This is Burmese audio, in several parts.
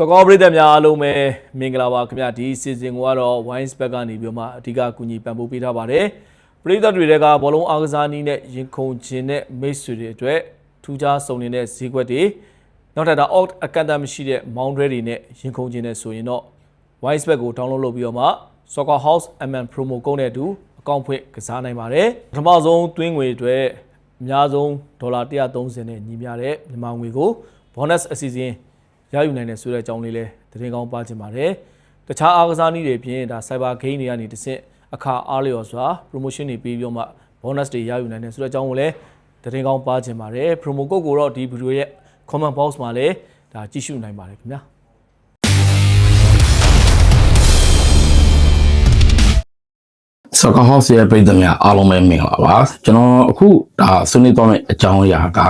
တော်ကောပရိသတ်များအားလုံးပဲမင်္ဂလာပါခင်ဗျာဒီစီစဉ်ကိုကတော့ Wines Back ကနေပြီးတော့မှအဓိကကူညီပံ့ပိုးပေးထားပါတယ်ပရိသတ်တွေတွေကဘောလုံးအားကစားနည်းနဲ့ရင်ခုန်ခြင်းနဲ့မိတ်ဆွေတွေအတွက်ထူးခြားစုံနေတဲ့ဈေးကွက်တွေနောက်ထပ်ဒါ out အကန့်အသတ်မရှိတဲ့ mount တွေတွေနဲ့ရင်ခုန်ခြင်းနဲ့ဆိုရင်တော့ Wines Back ကို download လုပ်ပြီးတော့မှ Soccer House MN promo ကုန်းနဲ့အတူအကောင့်ဖွင့်ကစားနိုင်ပါတယ်ပထမဆုံးသွင်းငွေအတွက်အများဆုံးဒေါ်လာ130နဲ့ညီမျှတဲ့မြန်မာငွေကို bonus အစီအစဉ် ရယူနိုင်တယ်ဆိုတဲ့အကြောင်းလေးလည်းသတင်းကောင်းပါချင်ပါတယ်။တခြားအားကစားနည်းတွေပြင်ဒါ cyber game တွေကနေတစ်ဆင့်အခါအားလျော်စွာ promotion တွေပေးပြီးတော့မှ bonus တွေရယူနိုင်တယ်ဆိုတဲ့အကြောင်းကိုလည်းသတင်းကောင်းပါချင်ပါတယ်။ promo code ကိုတော့ဒီ video ရဲ့ comment box မှာလည်းဒါကြည့်ရှုနိုင်ပါတယ်ခင်ဗျာ။ Soccer House ရဲ့ပြည်သူများအားလုံးပဲမင်္ဂလာပါကျွန်တော်အခုဒါဆွေးနွေးသွားမယ့်အကြောင်းအရာက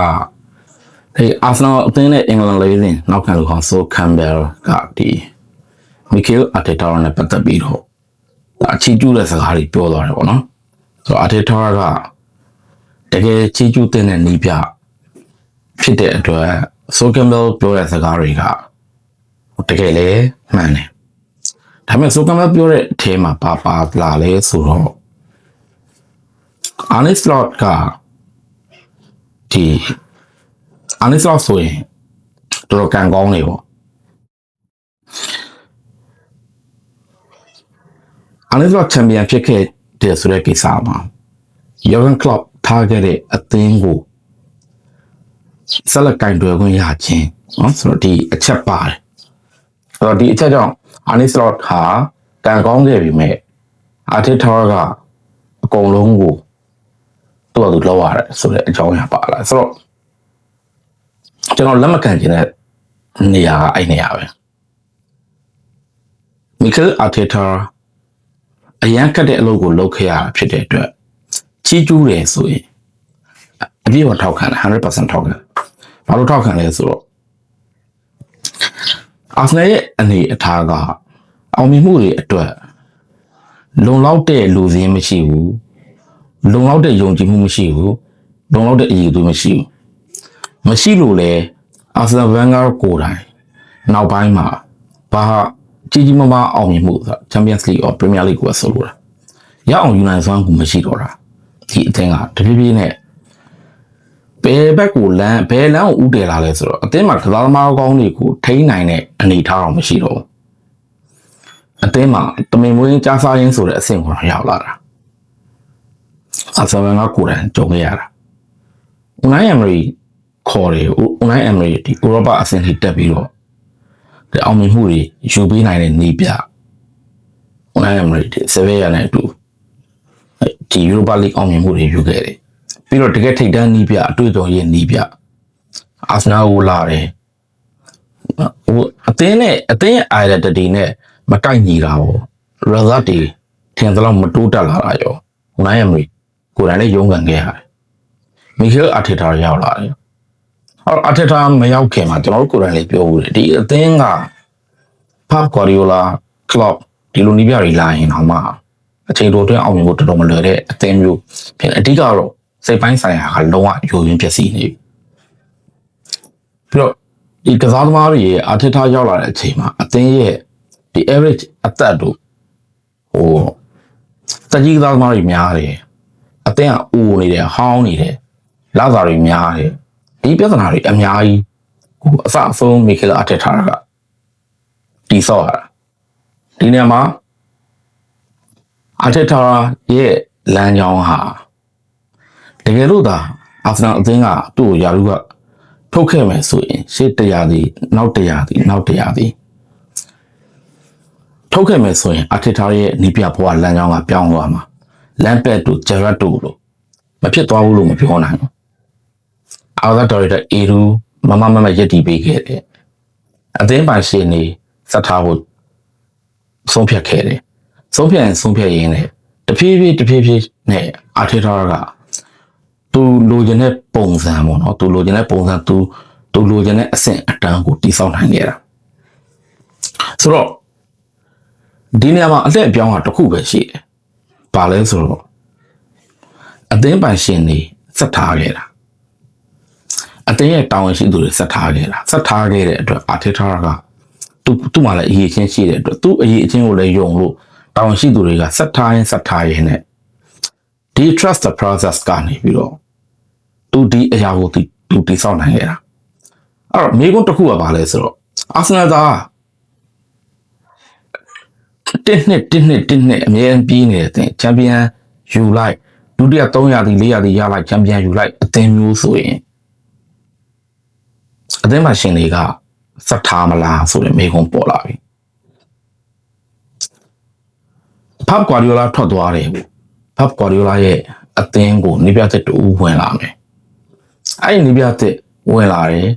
ဒီအာဆနယ်အသင်းနဲ့အင်္ဂလန်လေးစဉ်နောက်ခံလူကောင်ဆိုကမ်ဘယ်ကဒီမီကယ်အာတေတာနဲ့ပတ်သက်ပြီးတော့ဒါအချီးကျူးတဲ့စကားတွေပြောသွားတယ်ပေါ့နော်ဆိုတော့အာတေတာကတကယ်ချီးကျူးတဲ့နီးပြဖြစ်တဲ့အတွက်ဆိုကမ်ဘယ်ပြောတဲ့စကားတွေကတကယ်လည်းမှန်တယ်ဒါပေမဲ့ဆိုကမ်ဘယ်ပြောတဲ့အထဲမှာပါပါလာလဲဆိုတော့အာနိစလော့ကဒီ အာနိစလော့ဆိုရင်တော်တော်ကံကောင်းနေပေါ့အာနိစလော့ချန်ပီယံဖြစ်ခဲ့တဲ့ဆိုတဲ့ကိစ္စမှာယောဂန်ကလပ်ထားခဲ့တဲ့အသင်းကိုဆက်လက်ကင်တွယ်ခွင့်ရခြင်းနော်ဆိုတော့ဒီအချက်ပါတယ်အဲ့တော့ဒီအချက်ကြောင့်အာနိစလော့ဟာကံကောင်းခဲ့ပြီမဲ့အာတစ်ထော်ကအကုန်လုံးကိုသူ့အတူလောက်ရတယ်ဆိုတဲ့အကြောင်းအရာပါလာဆိုတော့ ကျွန်တော်လက်မခံခြင်းတဲ့နေရာကအဲ့နေရာပဲမီကယ်အာတီတာအရန်ကတ်တဲ့အလုပ်ကိုလုပ်ခဲ့ရတာဖြစ်တဲ့အတွက်ချီးကျူးတယ်ဆိုရင်အပြည့်အဝထောက်ခံတယ်100%ထောက်ခံဘာလို့ထောက်ခံလဲဆိုတော့အာဆနယ်ရဲ့အနေအထားကအောင်မြင်မှုတွေအတွက်လုံလောက်တဲ့လူစင်းမရှိဘူးလုံလောက်တဲ့ယုံကြည်မှုမရှိဘူးလုံလောက်တဲ့အရေးအသွေးမရှိဘူး မရှိလို့လေအာဆနယ်ဗန်ဂါကိုယ်တိုင်နောက်ပိုင်းမှာဘာကြီးကြီးမားမားအောင်မြင်မှုဆိုတာ Champions League or Premier League ကိုဆိုလိုတာရအောင်ယူနိုင်စွမ်းကူမရှိတော့တာဒီအသင်းကတဖြည်းဖြည်းနဲ့ဘယ်ဘက်ကိုလမ်းဘယ်လမ်းကိုဥတည်လာလဲဆိုတော့အသင်းမှာကစားသမားကောင်းတွေကိုထိန်းနိုင်တဲ့အနေအထားတော့မရှိတော့ဘူးအသင်းမှာတမင်မွေးကြားစားရင်းဆိုတဲ့အဆင့်ကိုရောက်လာတာအဆန်ကကိုယ်တိုင်ကြုံခဲ့ရတာ။ Unai Emery ခေါ်တယ် Unai Emery ဒီဥရောပအဆင့်ထိတက်ပြီးတော့ဒီအောင်မြင်မှုတွေယူပေးနိုင်တဲ့နေပြ Unai Emery ဒီဆေဗီယာနဲ့အတူဒီ Europa League အောင်မြင်မှုတွေယူခဲ့တယ်။ပြီးတော့တကယ်ထိပ်တန်းနီးပြအတွေ့အကြုံရဲ့နီးပြအာဆနယ်ကိုလာတယ်ဟိုအသင်းနဲ့အသင်းရဲ့ identity နဲ့မကိုက်ညီတာပေါ့ result တွေထင်သလောက်မတိုးတက်လာတာရောဟိုနိုင်ရမီကိုယ်တိုင်လည်းရုန်းကန်ခဲ့ရတယ်မီရှယ်အာတီတာရောက်လာတယ် အော်အာတီတာမရောက်ခင်မှာကျွန်တော်တို့ကိုယ်တိုင်လည်းပြောဦးတယ်ဒီအသင်းကဖပ်ဂွာဒီယိုလာကလော့ဒီလိုနီးပြတွေလာရင်တော့မှအချိန်တိုအတွင်းအောင်မြင်ဖို့တော်တော်မလွယ်တဲ့အသင်းမျိုးဖြစ်အဓိကတော့စိတ်ပိုင်းဆိုင်ရာကလုံးဝယိုယွင်းပျက်စီးနေပြီပြီးတော့ဒီကစားသမားတွေရဲ့အာထစ်ထားရောက်လာတဲ့အချိန်မှာအသင်းရဲ့ဒီ average အသက်တို့ဟိုတကြီးကစားသမားတွေများတယ်အသင်းကအိုးနေတယ်ဟောင်းနေတယ်လာစာတွေများတယ် ဒီပြဿနာတွေအများကြီးဟိုအစအဆုံးမိခေလာအထက်ထားတာကတီဆော့ရတာဒီနေရာမှာအထက်ထားရဲ့လမ်းကြောင်းဟာတကယ်လို့သာအာဆနယ်အသင်းကသူ့ကိုယာရုကထုတ်ခဲ့မယ်ဆိုရင်ရှေ့တရားသည်နောက်တရားသည်နောက်တရားသည်ထုတ်ခဲ့မယ်ဆိုရင်အထက်ထားရဲ့နီးပြဘဝလမ်းကြောင်းကပြောင်းသွားမှာလမ်းပက်တို့ဂျရက်တို့လို့မဖြစ်သွားဘူးလို့မပြောနိုင်ဘူး အာသာတော်ရတဲ့အေရူမမမမရက်တီပေးခဲ့တယ်အသင်းပိုင်ရှင်နေစက်ထားဖို့ဆုံးဖြတ်ခဲ့တယ်ဆုံးဖြတ်ရင်ဆုံးဖြတ်ရင်းနဲ့တဖြည်းဖြည်းတဖြည်းဖြည်းနဲ့အထက်ထားကသူလိုချင်တဲ့ပုံစံပေါ့နော်သူလိုချင်တဲ့ပုံစံသူသူလိုချင်တဲ့အဆင့်အတန်းကိုတည်ဆောက်နိုင်ခဲ့တာဆိုတော့ဒီနေရာမှာအလက်အပြောင်းကတစ်ခုပဲရှိတယ်။ဘာလဲဆိုတော့အသင်းပိုင်ရှင်တွေစက်ထားခဲ့တာ အသင်းရဲ့တာဝန်ရှိသူတွေစက်ထားခဲ့တာစက်ထားခဲ့တဲ့အတွက်အာတီတာကသူသူ့မှာလည်းအရေးချင်းရှိတဲ့အတွက်သူ့အရေးအချင်းကိုလည်းယုံလို့တောင်ရှိသူတွေကဆက်ထားရင်ဆက်ထားရင်နဲ့ဒီ trust the process ကနေပြီးတော့သူဒီအရာကိုသူသူတိဆောက်နိုင်ခဲ့တာအဲ့တော့မိကုန်းတစ်ခုကဘာလဲဆိုတော့အာဆင်နယ်သားတင်းနှစ်တင်းနှစ်တင်းနှစ်အမြဲတမ်းပြီးနေတဲ့အသင်းချန်ပီယံယူလိုက်ဒုတိယ3ရာသီ4ရာသီရလိုက်ချန်ပီယံယူလိုက်အသင်းမျိုးဆိုရင် အသင်းမှာရှင်တွေကစက်ထားမလားဆိုတဲ့မေးခွန်းပေါ်လာပြီဖပ်ကွာဒီယိုလာထွက်သွားတယ်ဘူးဖပ်ကွာဒီယိုလာရဲ့အသင်းကိုနေပြတဲ့တူဝင်လာမယ်အဲ့ဒီနေပြတဲ့ဝင်လာတယ်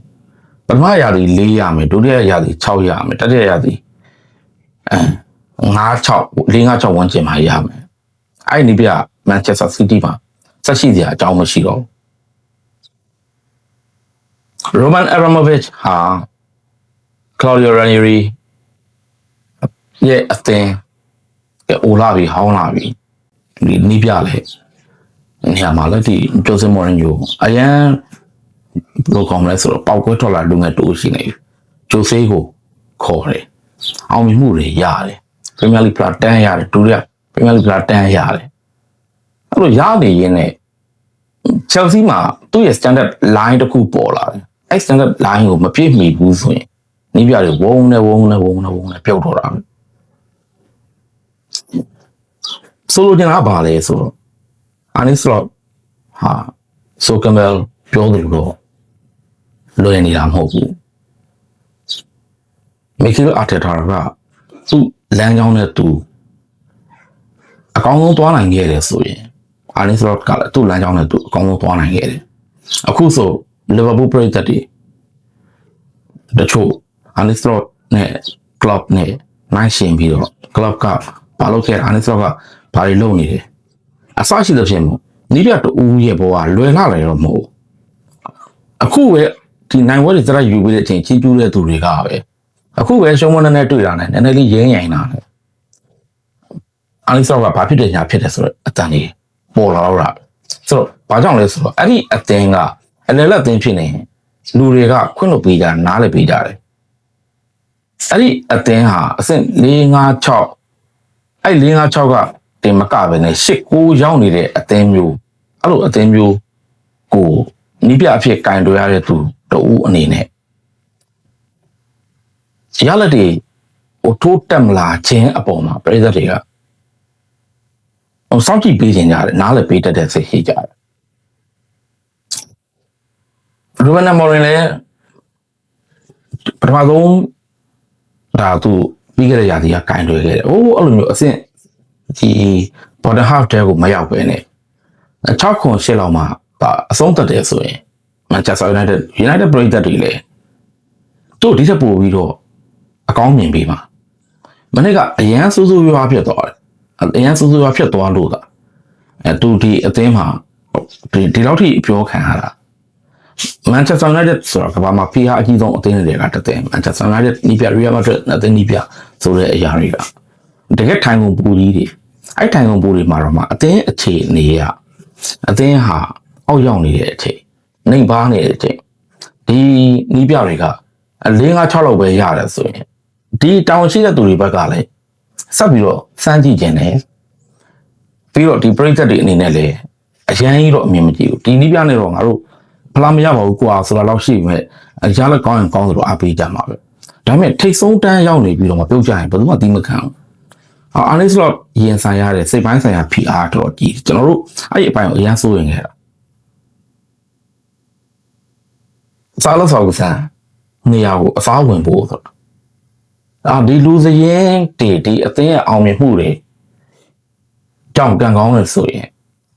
ပထမရာသီ4ရမယ်ဒုတိယရာသီ6ရမယ်တတိယရာသီအဲ9 6 4 5 6ဝန်းကျင်မှာရမယ်အဲ့ဒီနေပြမန်ချက်စတာစီးတီးမှာဆက်ရှိစရာအကြောင်းမရှိတော့ဘူး ရိုမန်အရမိုဗစ်ဟာ Claudio Ranieri ရဲ့အသင်းကအိုလာပြီဟောင်းလာပြီဒီနီးပြလဲနေရာမှာလည်းဒီ Jose Mourinho အရန်ဘယ်လိုကောင်းမလဲဆိုတော့ပေါက်ကွဲထွက်လာလူငယ်တူရှိနေပြီ Jose ကိုခေါ်တယ်အောင်မြင်မှုတွေရတယ် Premier League ပလာတန်းရတယ်ဒုတိယ Premier League ပလာတန်းရတယ်အဲ့လိုရနေရင်းနဲ့ Chelsea မှာသူ့ရဲ့ standard line တစ်ခုပေါ်လာတယ် အဲ့ standard line ကိုမပြည့်မီဘူးဆိုရင်နီးပြတွေဝုန်းနဲ့ဝုန်းနဲ့ဝုန်းနဲ့ဝုန်းနဲ့ပြုတ်တော့တာပဲဆိုလိုချင်တာကဘာလဲဆိုတော့အာနီစလော့ဟာဆိုကမ်ဘယ်ပြောတယ်လို့လွယ်နေတာမဟုတ်ဘူးမီကီလိုအာတက်တာကသူ့လမ်းကြောင်းနဲ့သူအကောင်းဆုံးသွားနိုင်ခဲ့တယ်ဆိုရင်အာနီစလော့ကလည်းသူ့လမ်းကြောင်းနဲ့သူအကောင်းဆုံးသွားနိုင်ခဲ့တယ်အခုဆိုလီဗာပူးပရိသတ်တွေ တချို့အာနီစလော့နဲ့ကလပ်နဲ့နိုင်ရှင်ပြီးတော့ကလပ်ကဘာလုပ်ခဲ့အာနီစလော့ကဘာတွေလုပ်နေတယ်အစရှိသဖြင့်မို့နီးပြတူရဲ့ဘဝလွယ်လာတယ်တော့မဟုတ်အခုပဲဒီနိုင်ဝဲတွေစရယူပြီးတဲ့အချိန်ကြီးကျူးတဲ့သူတွေကပဲအခုပဲရှုံးမနဲ့နဲ့တွေ့တာနဲ့နည်းနည်းလေးရင်းရင်တာနဲ့အာနီစလော့ကဘာဖြစ်တယ်ညာဖြစ်တယ်ဆိုတော့အတန်ကြီးပေါ်လာတော့တာဆိုတော့ဘာကြောင့်လဲဆိုတော့အဲ့ဒီအသင်းကအလယ်လက်အသင်းဖြစ်နေရင် လူတွေကခွင့်လို့ပေးကြနားလည်းပေးကြတယ်အဲ့ဒီအသင်းဟာအဆင့်4 5 6အဲ့4 5 6ကတင်မကပဲနဲ့8 9ရောက်နေတဲ့အသင်းမျိုးအဲ့လိုအသင်းမျိုးကိုနီးပြအဖြစ်ကင်တွယ်ရတဲ့သူတူအနေနဲ့ရလက်တွေဟိုထိုးတက်မလာခြင်းအပေါ်မှာပြည်သက်တွေကဟိုစောင့်ကြည့်ပေးခြင်းကြတယ်နားလည်းပေးတတ်တဲ့စိတ်ရှိကြတယ် ရူဘန်မော်ရင်လည်းပထမဆုံးဒါသူပြီးခဲ့တဲ့ရာသီကကင်တွယ်ခဲ့တယ်။အိုးအဲ့လိုမျိုးအဆင့်ဒီ border half တဲကိုမရောက်ပဲနဲ့6ခွန်8လောက်မှဒါအဆုံးသက်တယ်ဆိုရင် Manchester United United ပြည်သက်တွေလည်းသူ့ဒီထက်ပိုပြီးတော့အကောင်းမြင်ပေးမှာမနေ့ကအရန်စူးစူးရွာဖြစ်သွားတယ်အရန်စူးစူးရွာဖြစ်သွားလို့သာအဲသူဒီအသင်းမှာဒီဒီလောက်ထိပြောခံရတာ Manchester United ဆိုတာကဘာမှဖိအားအကြီးဆုံးအသင်းတွေကတတဲ့ Manchester United နီးပြ Real Madrid နဲ့အသင်းနီးပြဆိုတဲ့အရာတွေကတကယ်ထိုင်ကုန်ပူကြီးတွေအဲ့ထိုင်ကုန်ပူတွေမှာတော့မှအသင်းအခြေအနေရအသင်းဟာအောက်ရောက်နေတဲ့အချိန်နှိမ်ပါနေတဲ့အချိန်ဒီနီးပြတွေကအ၄၅6လောက်ပဲရတယ်ဆိုရင်ဒီတောင်ရှိတဲ့သူတွေဘက်ကလည်းဆက်ပြီးတော့စမ်းကြည့်ခြင်းနဲ့ပြီးတော့ဒီပရိသတ်တွေအနေနဲ့လည်းအရန်ကြီးတော့အမြင်မကြည့်ဘူးဒီနီးပြနဲ့တော့ငါတို့ ဖလားမရပါဘူးကွာဆိုတာတော့ရှိပေမဲ့အရာလည်းကောင်းရင်ကောင်းသလိုအားပေးကြမှာပဲဒါပေမဲ့ထိတ်ဆုံးတန်းရောက်နေပြီးတော့မပြုတ်ကြရင်ဘယ်သူမှသီးမခံဘူးအာနိစလော့ရင်ဆိုင်ရတဲ့စိတ်ပိုင်းဆိုင်ရာ PR တော့ကြည့်ကျွန်တော်တို့အဲ့ဒီအပိုင်းကိုအရန်စိုးရင်ခဲ့တာစားလို့ဆောက်ကစားနေရာကိုအစားဝင်ဖို့ဆိုတာအာဒီလူစရင်တေဒီအသင်းရဲ့အောင်မြင်မှုတွေကြောင့်ကံကောင်းတယ်ဆိုရင်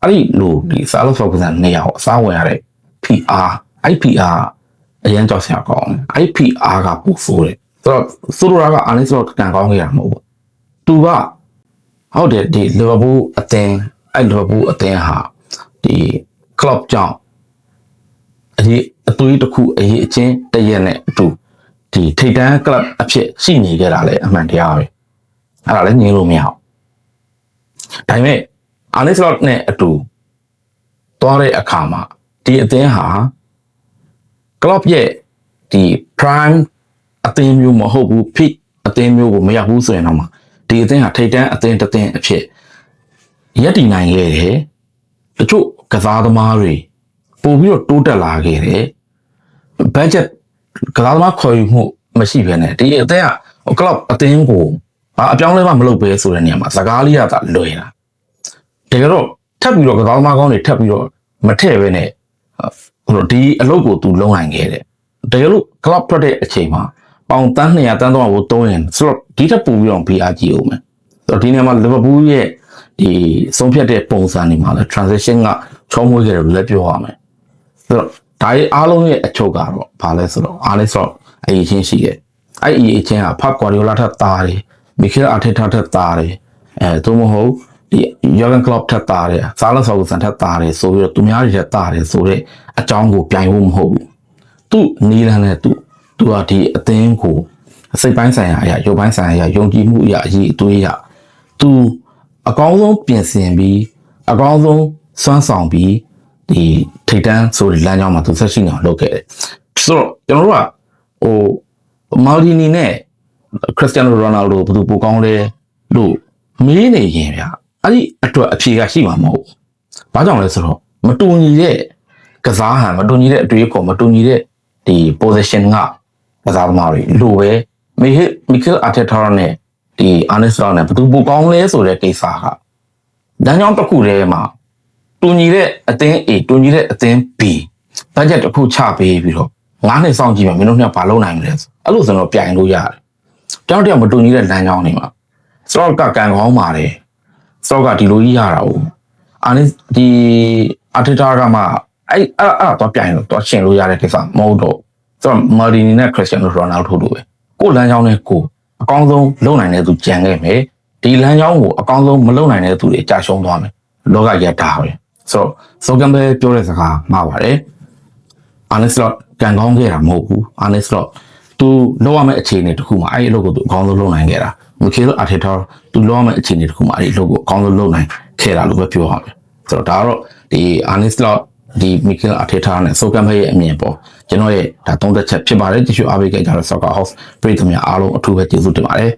အဲ့ဒီလူဒီစားလို့ဆောက်ကစားနေရာကိုအစားဝင်ရတဲ့ PR အဲ့ PR အရင်ကြောက်စရာကောင်းတယ်အဲ့ PR ကပူဆိုးတယ်ဆိုတော့ဆိုလိုတာကအာနိစလော့ကံကောင်းခဲ့တာမဟုတ်ဘူးသူကဟုတ်တယ်ဒီလီဗာပူးအသင်းအဲ့လီဗာပူးအသင်းဟာဒီကလပ်ကြောင့်အရေးအသွေးတစ်ခုအရေးအချင်းတရက်နဲ့အတူဒီထိတ်တန်းကလပ်အဖြစ်ရှိနေကြတာလေအမှန်တရားပဲအဲ့ဒါလည်းငြင်းလို့မရအောင်ဒါပေမဲ့အာနိစလော့နဲ့အတူသွားတဲ့အခါမှာ ဒီအသင်းဟာကလပ်ရဲ့ဒီ prime အသင်းမျိုးမဟုတ်ဘူးဖိအသင်းမျိုးကိုမရဘူးဆိုရင်တော့မှဒီအသင်းဟာထိတ်တန်းအသင်းတစ်သင်းအဖြစ်ရက်တည်နိုင်ခဲ့တယ်တချို့ကစားသမားတွေပို့ပြီးတော့တိုးတက်လာခဲ့တယ် budget ကစားသမားခေါ်ယူမှုမရှိဘဲနဲ့ဒီအသင်းက club အသင်းကိုဘာအပြောင်းလဲမှမလုပ်ပဲဆိုတဲ့နေရာမှာစကားလေးကသာလွယ်တာတကယ်တော့ထပ်ပြီးတော့ကစားသမားကောင်းတွေထပ်ပြီးတော့မထည့်ဘဲနဲ့ ဟိုဒီအလုပ်ကိုသူလုံးနိုင်ခဲ့တယ်တကယ်လို့ club ထွက်တဲ့အချိန်မှာပေါင်တန်း200တန်းတော့ကိုတုံးရင်ဆိုတော့ဒီထက်ပိုပြီးတော့ BR ကြည့်အောင်မယ်ဆိုတော့ဒီနေရာမှာ Liverpool ရဲ့ဒီဆုံးဖြတ်တဲ့ပုံစံတွေမှာလဲ transition ကချောမွေးခဲ့တယ်လို့လည်းပြောရမယ်ဆိုတော့ဒါရဲ့အားလုံးရဲ့အချုပ်ကတော့ဘာလဲဆိုတော့အားလဲဆိုတော့အရေးချင်းရှိတယ်အဲ့ဒီအရေးချင်းကဖတ်ကွာဒီယိုလာထက်သားတယ်မီကယ်အာထေတာထက်သားတယ်အဲသို့မဟုတ် ဒီယောဂန်ကလော့ပ်ထက်သားတယ်ဇာလဆောက်ဆန်ထက်သားတယ်ဆိုပြီးတော့သူများတွေထက်သားတယ်ဆိုတော့အကြောင်းကိုပြိုင်ဖို့မဟုတ်ဘူးသူ့နီးလန်းနဲ့သူသူကဒီအသင်းကိုစိတ်ပိုင်းဆိုင်ရာအရာရုပ်ပိုင်းဆိုင်ရာအရာယုံကြည်မှုအရာအရေးအသွေးအရာသူအကောင်းဆုံးပြင်ဆင်ပြီးအကောင်းဆုံးစွမ်းဆောင်ပြီးဒီထိတ်တန်းဆိုတဲ့လမ်းကြောင်းမှာသူဆက်ရှိနေအောင်လုပ်ခဲ့တယ်ဆိုတော့ကျွန်တော်တို့ကဟိုမာလီနီနဲ့ခရစ္စတီယာနိုရိုနယ်ဒိုဘယ်သူပိုကောင်းလဲလို့မေးနေရင်ဗျ အဲ့ဒီအတွက်အဖြေကရှိမှာမဟုတ်ဘူး။ဘာကြောင့်လဲဆိုတော့မတူညီတဲ့ကစားဟန်မတူညီတဲ့အတွေ့အခေါ်မတူညီတဲ့ဒီ position ကကစားသမားတွေလိုပဲမီဟစ်မီကယ်အာတတာနဲ့ဒီအာနစ်စရာနဲ့ဘယ်သူပိုကောင်းလဲဆိုတဲ့ကိစ္စကလမ်းကြောင်းတစ်ခုတည်းမှာတူညီတဲ့အသင်း A တူညီတဲ့အသင်း B ဘတ်ဂျက်တစ်ခုချပေးပြီးတော့ငါးနှစ်စောင့်ကြည့်မယ်မင်းတို့နှစ်ဘာလုပ်နိုင်မလဲဆိုအဲ့လိုဆိုတော့ပြိုင်လို့ရတယ်။တောင်းတယောက်မတူညီတဲ့လမ်းကြောင်းတွေမှာစတော့ကကန်ကောင်းပါတယ် စတော့ကဒီလိုကြီးရတာ哦အာနစ်ဒီအာတတာကမှအဲ့အဲ့အဲ့တော့ပြိုင်လို့တော့ရှင်လို့ရတဲ့ကိစ္စမဟုတ်တော့ဆိုတော့မာဒီနီနဲ့ခရစ္စတီယာနိုရိုနယ်ဒိုတို့ပဲကိုယ်လမ်းကြောင်းနဲ့ကိုယ်အကောင်းဆုံးလုပ်နိုင်တဲ့သူကြံခဲ့မယ်ဒီလမ်းကြောင်းကိုအကောင်းဆုံးမလုပ်နိုင်တဲ့သူတွေကြာရှုံးသွားမယ်လောကရက်တာပဲဆိုတော့ဆိုကံပဲပြောတဲ့စကားမှားပါတယ်အာနစ်လော့ကန်ကောင်းခဲ့တာမဟုတ်ဘူးအာနစ်လော့ သူလောက်ရမယ့်အခြေအနေတစ်ခုမှာအဲ့ဒီအလုပ်ကိုသူအကောင်းဆုံးလုပ်နိုင်ခဲ့တာမီကယ်အာထေတာသူလောက်ရမယ့်အခြေအနေတစ်ခုမှာအဲ့ဒီအလုပ်ကိုအကောင်းဆုံးလုပ်နိုင်ခဲ့တာလို့ပဲပြောရမယ်ဆိုတော့ဒါကတော့ဒီအာနစ်လော့ဒီမီကယ်အာထေတာနဲ့ဆိုကံပဲရဲ့အမြင်ပေါ့ကျွန်တော်ရဲ့ဒါသုံးသက်ချက်ဖြစ်ပါတယ်တချို့အားပေးခဲ့ကြတဲ့ Soccer House ပြည်သူများအားလုံးအထူးပဲကျေးဇူးတင်ပါတယ်